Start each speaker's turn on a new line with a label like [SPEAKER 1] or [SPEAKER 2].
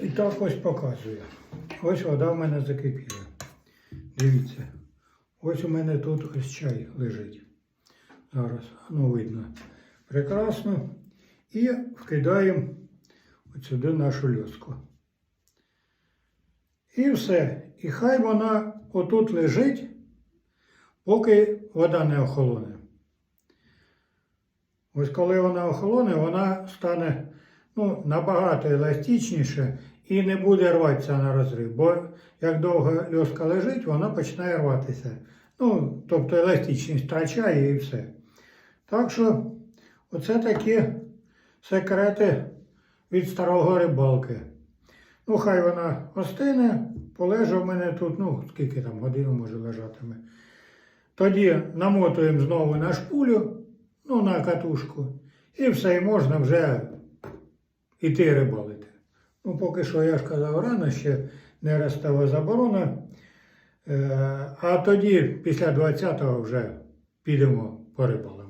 [SPEAKER 1] І так ось показую. Ось вода в мене закипіла. Дивіться. Ось у мене тут ось чай лежить. Зараз, ну видно. Прекрасно. І вкидаємо от сюди нашу льоску. І все. І хай вона отут лежить, поки вода не охолоне. Ось коли вона охолоне, вона стане ну, набагато еластичніше і не буде рватися на розрив. Бо як довго льоска лежить, вона починає рватися. Ну, тобто еластичність втрачає і все. Так що, оце такі секрети від старого рибалки. Ну, хай вона остине, полежа в мене тут, ну, скільки там годину може лежатиме. Тоді намотуємо знову на шпулю, ну, на катушку, і все, і можна вже йти рибалити. Ну, поки що, я ж казав, рано ще не ростова заборона. Е, А тоді, після 20-го, вже підемо по рибалимо.